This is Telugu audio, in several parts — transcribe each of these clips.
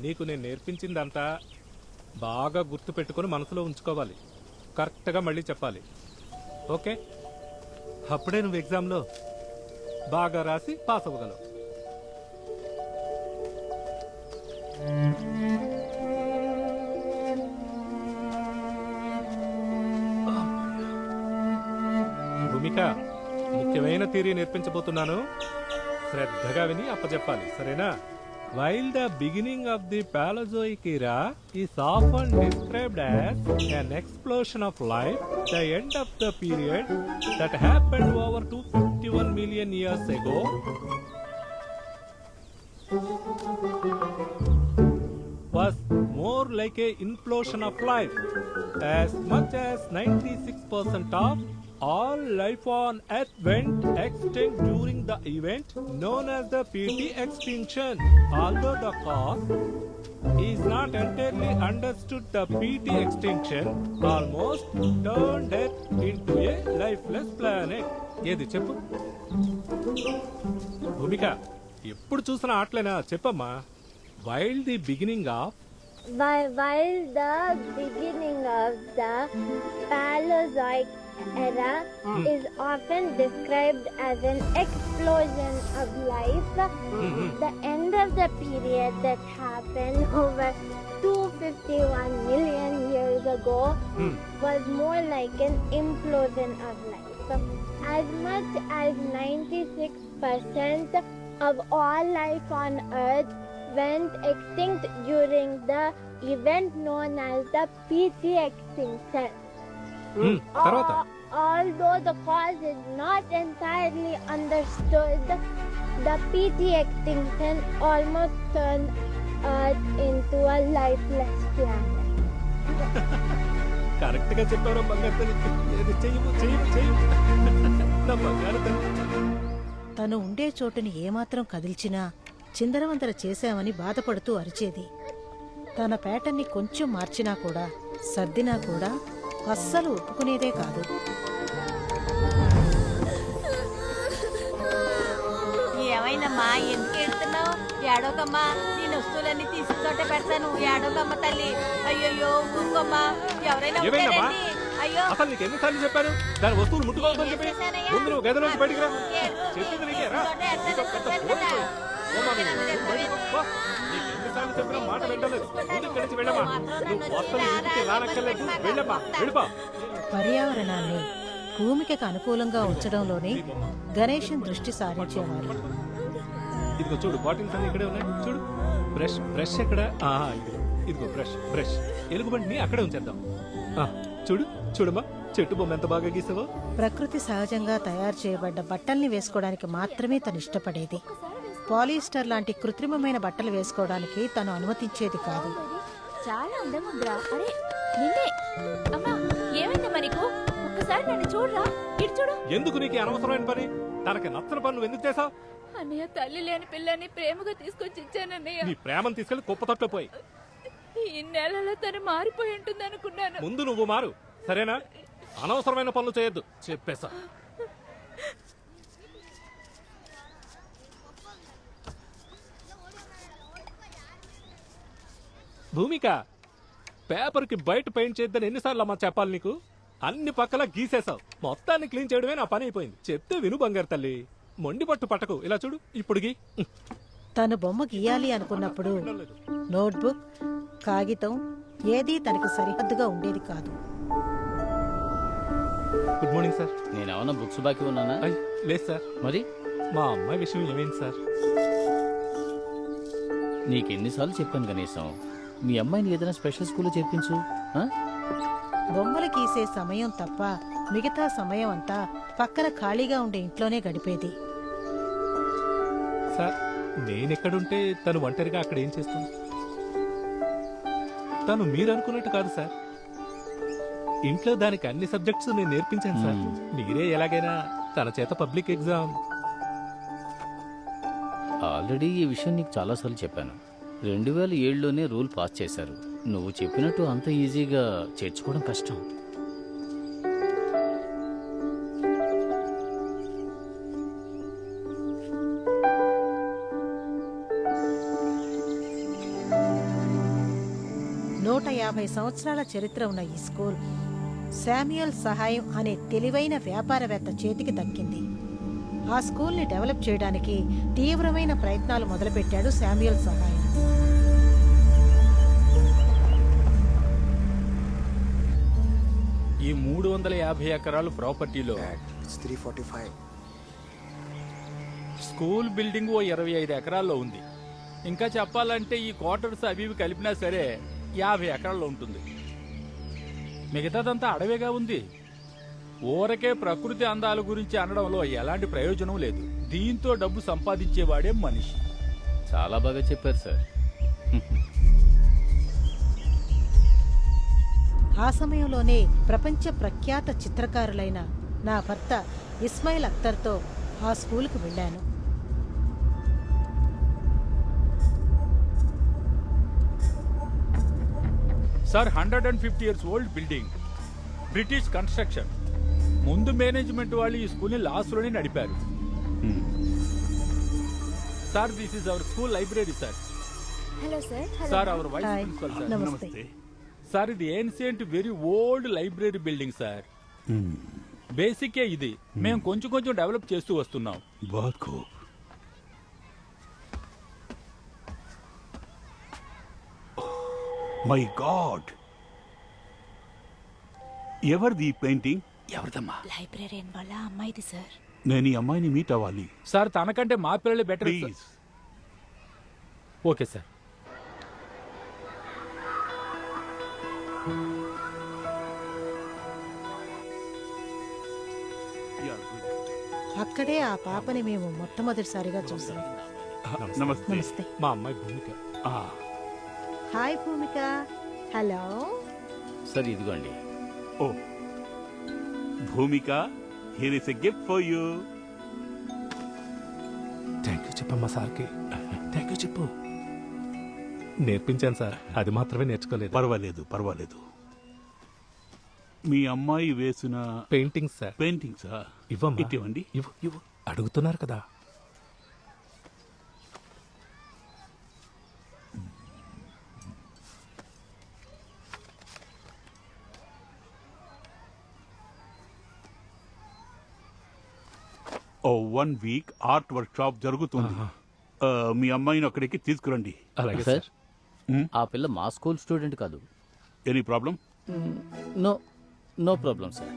నీకు నేను నేర్పించిందంతా బాగా గుర్తుపెట్టుకొని మనసులో ఉంచుకోవాలి. కరెక్ట్గా మళ్ళీ చెప్పాలి. ఓకే? అప్పుడే నువ్వు ఎగ్జామ్లో బాగా రాసి పాస్ అవ్వగలవు. భూమిక ముఖ్యమైన థీరీ నేర్పించబోతున్నాను. శ్రద్ధగా విని అప్పచెప్పాలి సరేనా? While the beginning of the Paleozoic era is often described as an explosion of life, the end of the period that happened over 251 million years ago was more like an implosion of life. As much as 96% of all life on Earth went extinct during the event known as the PT extinction. Although the cause is not entirely understood, the PT extinction almost turned Earth into a lifeless planet. ఏది చెప్పు భూమిక ఎప్పుడు చూసిన ఆటలేనా చెప్పమ్మా wild the beginning of While, while the beginning of the Paleozoic era hmm. is often described as an explosion of life, hmm, hmm. the end of the period that happened over 251 million years ago was more like an implosion of life. As much as 96% of all life on Earth went extinct during the event known as the PT extinction. తర్వాత? Al- Although the cause is not entirely understood, the PT extinction almost turned Earth into a lifeless planet. కరెక్ట్గా చెప్పారు తను ఉండే చోటుని ఏమాత్రం కదిల్చినా చిందరవందర చేశామని బాధపడుతూ అరిచేది. తన పేటని కొంచెం మార్చినా కూడా సర్దినా కూడా అస్సలు ఒప్పుకునేదే కాదు. ఏమైందమ్మా? ఎందుకు ఎడుతున్నావు ఏడోకమ్మా నేను వస్తువులన్నీ చోట పెడతాను. ఏడోకమ్మ తల్లి. అయ్యయ్యో ఊరుకోమ్మా. ఎవరైనా? ఉంటారండి అయ్యో. అసలు నీకు ఎన్నిసార్లు చెప్పాను? దాని వస్తువులు ముట్టుకోవద్దని చెప్పి? ముందు నువ్వు గదిలోంచి బయటికి రా. చెప్పింది నీకే ఎన్నిసార్లు చెప్పినా మాట ముందు వెళ్ళమా నువ్వు ఇంటికి రానక్కర్లేదు వెళ్ళిపో పర్యావరణాన్ని భూమికకు అనుకూలంగా ఉంచడంలోనే గణేశన్ దృష్టి సారించేవారు. ఇదిగో చూడు బాటిల్స్ అన్ని ఇక్కడే ఉన్నాయి. చూడు బ్రష్ బ్రష్ ఎక్కడ? ఇదిగో ఇదిగో బ్రష్ బ్రష్ ఎలుగుబంటిని అక్కడే ఉంచేద్దాం. చూడు చూడమ్మా చెట్టు బొమ్మ ఎంత బాగా గీసావో. ప్రకృతి సహజంగా తయారు చేయబడ్డ బట్టల్ని వేసుకోవడానికి మాత్రమే తను ఇష్టపడేది. పాలిస్టర్ లాంటి కృత్రిమమైన బట్టలు వేసుకోవడానికి తను అనుమతించేది కాదు. చాలా అందంగా ఉందిరా అరే నిన్నే. అమ్మా ఏమైందమ్మా నీకు ఒక్కసారి నన్ను చూడరా? ఇటు చూడు. ఎందుకు నీకు అనవసరమైన పని? తనకి నచ్చని పని నువ్వు ఎందుకు చేసావు అన్నయ్య తల్లి లేని పిల్లని ప్రేమగా తీసుకొచ్చి ఇచ్చానన్నయ్య. నీ ప్రేమను తీసుకెళ్ళి కుప్పతొట్లో పోయి. ఈ నెలలో తను మారిపోయి ఉంటుంది అనుకున్నాను ముందు నువ్వు మారు. సరేనా? అనవసరమైన పనులు చేయొద్దు. చెప్పేసా భూమిక పేపర్కి బయట పెయింట్ చేద్దని ఎన్నిసార్లు అమ్మా చెప్పాలి నీకు? అన్ని పక్కల గీసేసావు మొత్తాన్ని క్లీన్ చేయడమే నా పని అయిపోయింది. చెప్తే విను బంగారు తల్లి. మొండి పట్టు పట్టకు. ఇలా చూడు ఇప్పుడు గీ. తను బొమ్మ గీయాలి అనుకున్నప్పుడు నోట్బుక్ కాగితం ఏదీ తనకి సరిహద్దుగా ఉండేది కాదు. Good morning sir. నేనేమన్నా బుక్స్ బాకీ ఉన్నానా? అయ్ లేదు సార్. మరి? మా అమ్మాయి విషయం ఏమైంది సార్? నీకెన్నిసార్లు చెప్పాను కనీసం. మీ అమ్మాయిని ఏదైనా స్పెషల్ స్కూల్లో చేర్పించు ఆ? బొమ్మలు గీసే సమయం తప్ప మిగతా సమయం అంతా పక్కన ఖాళీగా ఉండే ఇంట్లోనే గడిపేది. సార్ నేనెక్కడుంటే తను ఒంటరిగా అక్కడ ఏం చేస్తుంది? తను మీరు అనుకున్నట్టు కాదు సార్. ఇంట్లో దానికి అన్ని సబ్జెక్ట్స్ నేను నేర్పించాను సార్. మీరే ఎలాగైనా తన చేత పబ్లిక్ ఎగ్జామ్. ఆల్రెడీ ఈ విషయం నీకు చాలాసార్లు చెప్పాను. రెండు వేల ఏడులోనే రూల్ పాస్ చేశారు. నువ్వు చెప్పినట్టు అంత ఈజీగా చేర్చుకోవడం కష్టం. నూట యాభై సంవత్సరాల చరిత్ర ఉన్న ఈ స్కూల్ శామ్యుయల్ సహాయం అనే తెలివైన వ్యాపారవేత్త చేతికి దక్కింది. ఆ స్కూల్ని డెవలప్ చేయడానికి తీవ్రమైన ప్రయత్నాలు మొదలుపెట్టాడు శామ్యుయల్ సహాయం. ఈ మూడు వందల యాభై ఎకరాలు ప్రాపర్టీలో It's 345. స్కూల్ బిల్డింగ్ ఓ ఇరవై ఐదు ఎకరాల్లో ఉంది. ఇంకా చెప్పాలంటే ఈ క్వార్టర్స్ అవి ఇవి కలిపినా సరే యాభై ఎకరాల్లో ఉంటుంది. మిగతాదంతా అడవిగా ఉంది. ఊరకే ప్రకృతి అందాల గురించి అనడంలో ఎలాంటి ప్రయోజనం లేదు. దీంతో డబ్బు సంపాదించేవాడే మనిషి. చాలా బాగా చెప్పారు సార్. ఆ సమయంలోనే ప్రపంచ ప్రఖ్యాత చిత్రకారులైన నా భర్త ఇస్మాయిల్ అఖ్తర్తో ఆ స్కూల్కి వెళ్ళాను. Sir hundred and fifty years old building. British construction. ముందు మేనేజ్మెంట్ వాళ్ళు ఈ స్కూల్ని లాస్ట్లోనే నడిపారు. Sir this is our school library sir. Sir. Hello. Sir our vice principal sir. నమస్తే. సార్ ఇది ancient very old library building sir బేసికే ఇది మేము కొంచెం కొంచెం డెవలప్ చేస్తూ వస్తున్నాం बहुत खूब మై గాడ్ ఎవరిది పెయింటింగ్ ఎవరిదమ్మా లైబ్రరీన్ వాళ్ళ అమ్మాయిది సార్ నేను ఈ అమ్మాయిని మీట్ అవ్వాలి సార్ తనకంటే మా పిల్లలే బెటర్ ప్లీజ్ ఓకే సార్ అక్కడే ఆ పాపని మేము మొట్టమొదటిసారిగా చూసాం. నమస్తే. నమస్తే. మా అమ్మాయి భూమిక. ఆ, హాయ్ భూమిక. హలో. సార్ ఇదిగోండి. ఓ. Bhumika here is a gift for you thank you చెప్పమ్మా సార్కి. థ్యాంక్ యూ చెప్పు. నేర్పించాను సార్. అది మాత్రమే నేర్చుకోలేదు. పర్వాలేదు పర్వాలేదు. మీ అమ్మాయి వేసిన పెయింటింగ్ సార్. పెయింటింగ్సా ఇవ్వమ్మా. ఇవ్వండి ఇవ్వు ఇవ్వు. అడుగుతున్నారు కదా. ఓ one week art workshop జరుగుతుంది మీ అమ్మాయిని అక్కడికి తీసుకురండి. అలాగే సార్ సార్. ఆ పిల్ల మా స్కూల్ స్టూడెంట్ కాదు. Any problem? No no problem sir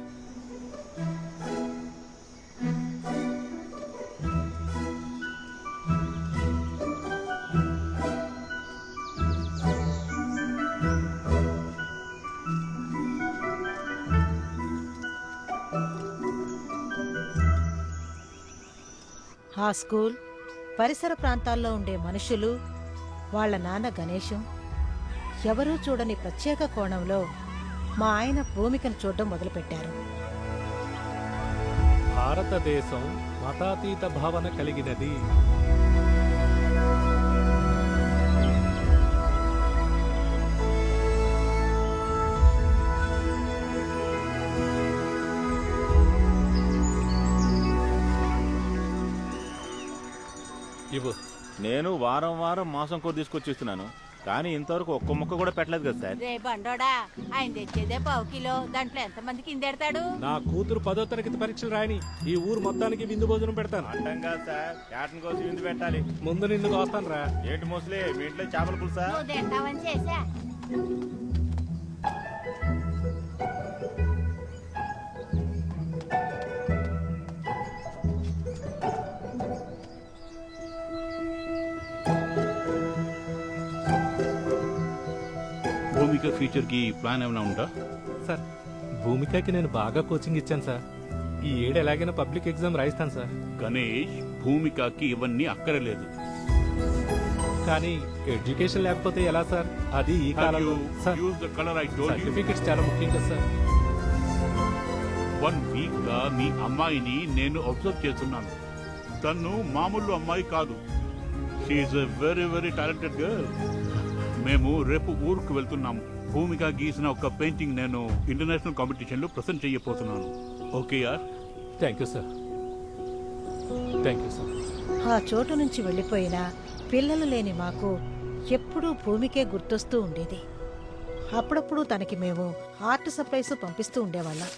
ఆ స్కూల్ పరిసర ప్రాంతాల్లో ఉండే మనుషులు వాళ్ళ నాన్న గణేశం ఎవరూ చూడని ప్రత్యేక కోణంలో మా ఆయన భూమికను చూడడం మొదలుపెట్టారు. భారతదేశం మతాతీత భావన కలిగినది. ఇవ్వు. నేను వారం వారం మాసం కూర తీసుకొచ్చి ఇస్తున్నాను కానీ ఇంతవరకు ఒక్క ముక్క కూడా పెట్టలేదు కదా సార్. రే బండోడా ఆయన తెచ్చేదే పావు కిలో. దాంట్లో ఎంతమందికి ఇందెడతాడు నా కూతురు పదో తరగతి పరీక్షలు రాయని ఈ ఊరు మొత్తానికి విందు భోజనం పెడతాను. అంటాం కాదు సార్. క్యాటన్ కోసం విందు పెట్టాలి. ముందు నిన్ను కోస్తాను రా. ఏంటి మోస్లీ మీ ఇంట్లో చేపల పులుసా? నువ్వు తింటావని భూమిక ఫ్యూచర్కి ప్లాన్ ఏమైనా ఉందా? సార్ భూమికకి నేను బాగా కోచింగ్ ఇచ్చాను సార్. ఈ ఏడు ఎలాగైనా పబ్లిక్ ఎగ్జామ్ రాయిస్తాను సార్. గణేష్ భూమికకి ఇవన్నీ అక్కరలేదు కానీ ఎడ్యుకేషన్ లేకపోతే ఎలా సార్? అది ఈ కాలంలో. Sir use the colour I told you certificates చాలా ముఖ్యం కదా సార్. వన్ వీక్గా మీ అమ్మాయిని నేను అబ్జర్వ్ చేస్తున్నాను. తను మామూలు అమ్మాయి కాదు. She very very talented girl మేము రేపు ఊరుకు వెళ్తున్నాము. భూమిక గీసిన ఒక పెయింటింగ్ నేను ఇంటర్నేషనల్ కాంపిటీషన్లో ప్రజెంట్ చేయబోతున్నాను. ఓకే యార్ thank you sir. Thank you sir. ఆ చోటు నుంచి వెళ్ళిపోయిన పిల్లలు లేని మాకు ఎప్పుడూ భూమికే గుర్తొస్తూ ఉండేది. అప్పుడప్పుడు తనకి మేము ఆర్ట్ సప్లైస్ పంపిస్తూ ఉండేవాళ్ళం.